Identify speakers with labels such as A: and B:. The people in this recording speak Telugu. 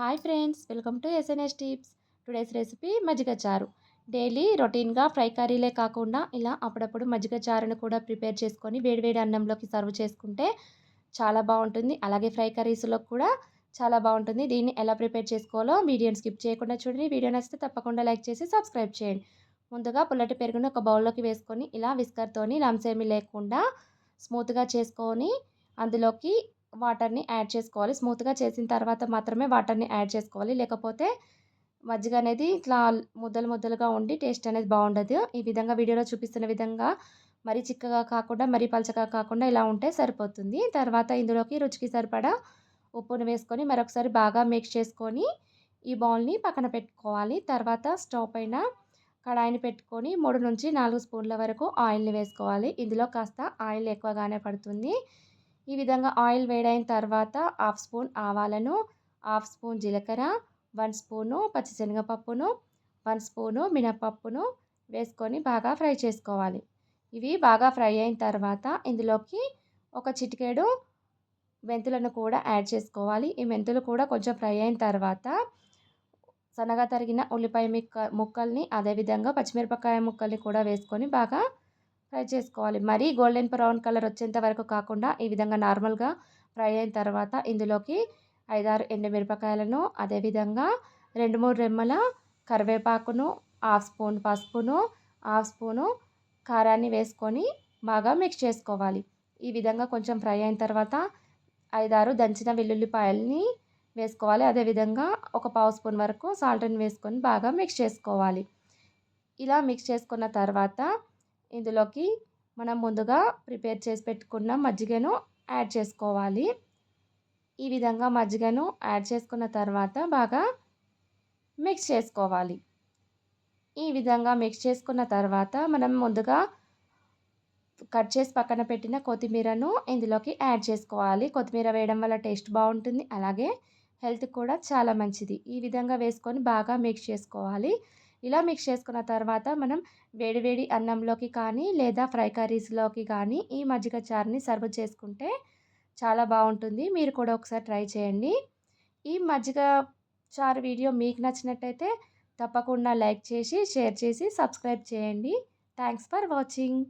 A: Hi friends welcome to SNS tips today's recipe మజ్జిగ చారు. డైలీ రొటీన్గా ఫ్రై కర్రీలే కాకుండా ఇలా అప్పుడప్పుడు మజ్జిగ చారును కూడా ప్రిపేర్ చేసుకొని వేడివేడి అన్నంలోకి సర్వ్ చేసుకుంటే చాలా బాగుంటుంది. అలాగే ఫ్రై కర్రీస్లో కూడా చాలా బాగుంటుంది. దీన్ని ఎలా ప్రిపేర్ చేసుకోవాలో వీడియోని స్కిప్ చేయకుండా చూడండి. వీడియో నచ్చితే తప్పకుండా లైక్ చేసి సబ్స్క్రైబ్ చేయండి. ముందుగా పుల్లటి పెరుగును ఒక బౌల్లోకి వేసుకొని ఇలా విస్కర్తోని లంసేమి లేకుండా స్మూత్గా చేసుకొని అందులోకి వాటర్ని యాడ్ చేసుకోవాలి. స్మూత్గా చేసిన తర్వాత మాత్రమే వాటర్ని యాడ్ చేసుకోవాలి. లేకపోతే మజ్జిగ అనేది ఇట్లా ముద్దలు ముద్దలుగా ఉండి టేస్ట్ అనేది బాగుండదు. ఈ విధంగా వీడియోలో చూపిస్తున్న విధంగా మరీ చిక్కగా కాకుండా మరీ పలచగా కాకుండా ఇలా ఉంటే సరిపోతుంది. తర్వాత ఇందులోకి రుచికి సరిపడా ఉప్పును వేసుకొని మరొకసారి బాగా మిక్స్ చేసుకొని ఈ బౌల్ని పక్కన పెట్టుకోవాలి. తర్వాత స్టవ్ పైన కడాయిని పెట్టుకొని మూడు నుంచి నాలుగు స్పూన్ల వరకు ఆయిల్ని వేసుకోవాలి. ఇందులో కాస్త ఆయిల్ ఎక్కువగానే పడుతుంది. ఈ విధంగా ఆయిల్ వేడైన తర్వాత హాఫ్ స్పూన్ ఆవాలను హాఫ్ స్పూన్ జీలకర్ర వన్ స్పూను పచ్చిశనగపప్పును వన్ స్పూను మినపప్పును వేసుకొని బాగా ఫ్రై చేసుకోవాలి. ఇవి బాగా ఫ్రై అయిన తర్వాత ఇందులోకి ఒక చిటికేడు మెంతులను కూడా యాడ్ చేసుకోవాలి. ఈ మెంతులు కూడా కొంచెం ఫ్రై అయిన తర్వాత సన్నగా తరిగిన ఉల్లిపాయ ముక్క ముక్కల్ని అదేవిధంగా పచ్చిమిరపకాయ ముక్కల్ని కూడా వేసుకొని బాగా ఫ్రై చేసుకోవాలి. మరీ గోల్డెన్ బ్రౌన్ కలర్ వచ్చేంత వరకు కాకుండా ఈ విధంగా నార్మల్గా ఫ్రై అయిన తర్వాత ఇందులోకి ఐదారు ఎండుమిరపకాయలను అదేవిధంగా రెండు మూడు రెమ్మల కరివేపాకును హాఫ్ స్పూన్ పసుపును హాఫ్ స్పూను కారాన్ని వేసుకొని బాగా మిక్స్ చేసుకోవాలి. ఈ విధంగా కొంచెం ఫ్రై అయిన తర్వాత ఐదారు దంచిన వెల్లుల్లిపాయల్ని వేసుకోవాలి. అదేవిధంగా ఒక పావు స్పూన్ వరకు సాల్ట్ని వేసుకొని బాగా మిక్స్ చేసుకోవాలి. ఇలా మిక్స్ చేసుకున్న తర్వాత ఇందులోకి మనం ముందుగా ప్రిపేర్ చేసి పెట్టుకున్న మజ్జిగను యాడ్ చేసుకోవాలి. ఈ విధంగా మజ్జిగను యాడ్ చేసుకున్న తర్వాత బాగా మిక్స్ చేసుకోవాలి. ఈ విధంగా మిక్స్ చేసుకున్న తర్వాత మనం ముందుగా కట్ చేసి పక్కన పెట్టిన కొత్తిమీరను ఇందులోకి యాడ్ చేసుకోవాలి. కొత్తిమీర వేయడం వల్ల టేస్ట్ బాగుంటుంది. అలాగే హెల్త్ కూడా చాలా మంచిది. ఈ విధంగా వేసుకొని బాగా మిక్స్ చేసుకోవాలి. ఇలా మిక్స్ చేసుకున్న తర్వాత మనం వేడివేడి అన్నంలోకి కానీ లేదా ఫ్రై కర్రీస్లోకి కానీ ఈ మజ్జిగ చారుని సర్వ్ చేసుకుంటే చాలా బాగుంటుంది. మీరు కూడా ఒకసారి ట్రై చేయండి. ఈ మజ్జిగ చారు వీడియో మీకు నచ్చినట్టయితే తప్పకుండా లైక్ చేసి షేర్ చేసి సబ్స్క్రైబ్ చేయండి. Thanks for watching.